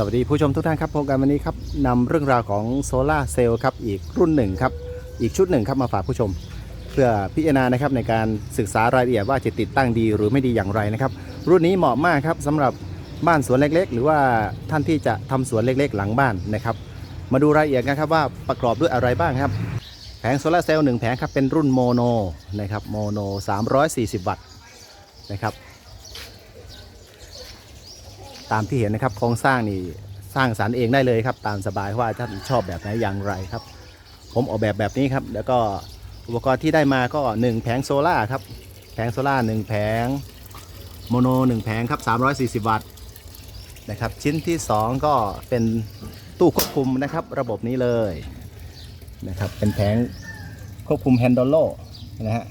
สวัสดีผู้ชมทุกท่านครับพบกันวันนี้ครับนำเรื่องราวของโซลาเซลล์ครับอีกรุ่นหนึ่งครับอีกชุดหนึ่งครับมาฝากผู้ชม เพื่อพิจารณานะครับในการศึกษารายละเอียดว่าจะติดตั้งดีหรือไม่ดีอย่างไรนะครับรุ่นนี้เหมาะมากครับสำหรับบ้านสวนเล็กๆ หรือว่าท่านที่จะทำสวนเล็กๆ หลังบ้านนะครับมาดูรายละเอียดกันครับว่าประกอบด้วยอะไรบ้างครับแผงโซลาเซลล์หนึ่งแผงครับเป็นรุ่นโมโนนะครับโมโน340 วัตต์นะครับ ตามที่เห็นนะครับโครงสร้างนี่สร้างสรรค์เองได้เลยครับ ตามสบายว่าท่านชอบแบบไหนอย่างไรครับ ผมออกแบบแบบนี้ครับ แล้วก็อุปกรณ์ที่ได้มาก็ 1 แผงโซล่าครับ แผงโซล่า1แผงโมโน 1 แผงครับ 340 วัตต์นะครับ ชิ้นที่ 2 ก็เป็นตู้ควบคุมนะครับ ระบบนี้เลยนะครับ เป็นแผงควบคุมแฮนด์โลนะฮะ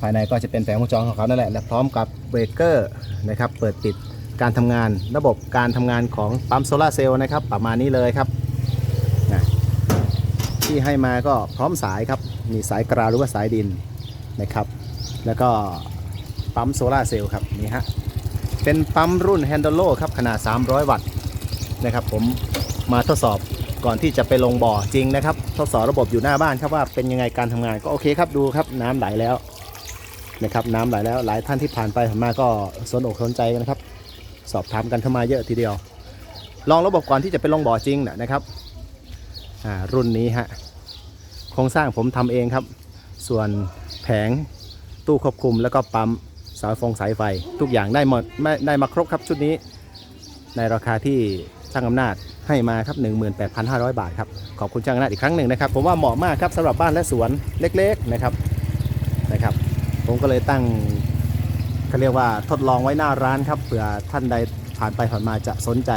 ภายในก็จะเป็นแผงวงจรของเขานั่นแหละและพร้อมกับเบรกเกอร์นะครับ เปิดปิด การทำงานระบบการทำงานของปั๊มโซลาร์เซลล์นะครับ ประมาณนี้เลยครับนะที่ให้มาก็พร้อมสายครับ มีสายกราวหรือว่าสายดินนะครับ แล้วก็ปั๊มโซลาร์เซลล์ครับนี่ฮะเป็นปั๊มรุ่น h a n d l o ครับขนาด 300 วัตต์นะครับ ผมมาทดสอบก่อนที่จะไปลงบ่อจริงนะครับ ทดสอบระบบอยู่หน้าบ้านครับว่าเป็นยังไงการทำงานก็โอเคครับดูครับน้ำไหลแล้วนะครับ น้ำไหลแล้วหลายท่านที่ผ่านไปผ่านมาก็สนอกสนใจกันนะครับ สอบถามกันเข้ามาเยอะทีเดียว ลองระบบก่อนที่จะไปลงบ่อจริงนะครับรุ่นนี้ฮะโครงสร้างผมทำเองครับ ส่วนแผงตู้ควบคุมแล้วก็ปั๊มสายฟงสายไฟ ทุกอย่างได้หมดไมได้มาครบครับชุดนี้ ในราคาที่ช่างอำนาจให้มาครับ 18,500 บาทครับ ขอบคุณช่างอำนาจอีกครั้งหนึ่งนะครับ ผมว่าเหมาะมากครับสำหรับบ้านและสวนเล็กๆนะครับนะครับ ผมก็เลยตั้ง เขาเรียกว่าทดลองไว้หน้าร้านครับเผื่อท่านใดผ่านไปผ่านมาจะสนใจ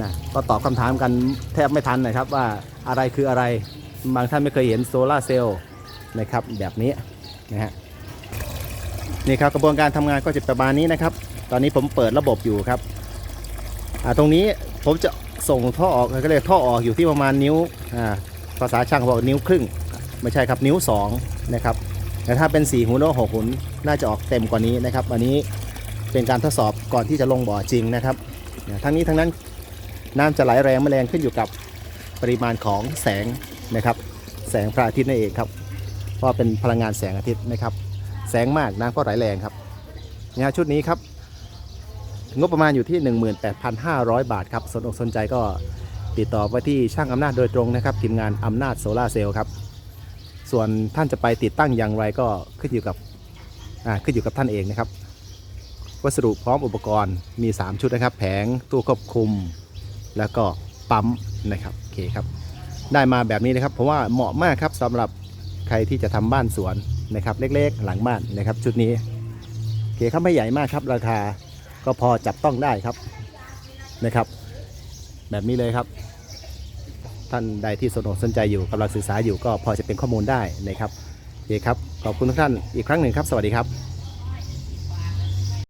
นะก็ตอบคำถามกันแทบไม่ทันนะครับว่าอะไรคืออะไรบางท่านไม่เคยเห็นโซลาเซลล์นะครับแบบนี้นะฮะนี่ครับกระบวนการทำงานก็จะประมาณนี้นะครับ ตอนนี้ผมเปิดระบบอยู่ครับตรงนี้ผมจะส่งท่อออกก็เรียกท่อออกอยู่ที่ประมาณนิ้วภาษาช่างเขาบอกนิ้วครึ่ง ไม่ใช่ครับนิ้วสองนะครับ แต่ถ้าเป็น4หุนหรือ6หุนน่าจะออกเต็มกว่านี้นะครับ อันนี้เป็นการทดสอบก่อนที่จะลงบ่อจริงนะครับทั้งนี้ทั้งนั้นน้ำจะไหลแรงไม่แรงขึ้นอยู่กับปริมาณของแสงนะครับ แสงพระอาทิตย์นั่นเองครับเพราะเป็นพลังงานแสงอาทิตย์นะครับ แสงมากน้ำก็ไหลแรงครับเนี่ยชุดนี้ครับ งบประมาณอยู่ที่ 18,500 บาทครับสนอกสนใจก็ติดต่อไปที่ช่างอำนาจโดยตรงนะครับทีมงานอำนาจโซลาเซลล์ครับ ส่วนท่านจะไปติดตั้งอย่างไรก็ขึ้นอยู่กับขึ้นอยู่กับท่านเองนะครับ วัสดุพร้อมอุปกรณ์มี 3 ชุดนะครับ แผงตู้ควบคุม แล้วก็ปั๊มนะครับโอเคครับ ได้มาแบบนี้นะครับผมว่าเหมาะมากครับสำหรับใครที่จะทำบ้านสวนนะครับ เล็กๆ หลังบ้านนะครับ ชุดนี้โอเคครับไม่ใหญ่มากครับ ราคาก็พอจับต้องได้ครับนะครับ แบบนี้เลยครับ ท่านใดที่สนอกสนใจอยู่กำลังศึกษาอยู่ก็พอจะเป็นข้อมูลได้นะครับโอเคครับขอบคุณทุกท่านอีกครั้งหนึ่งครับ สวัสดีครับ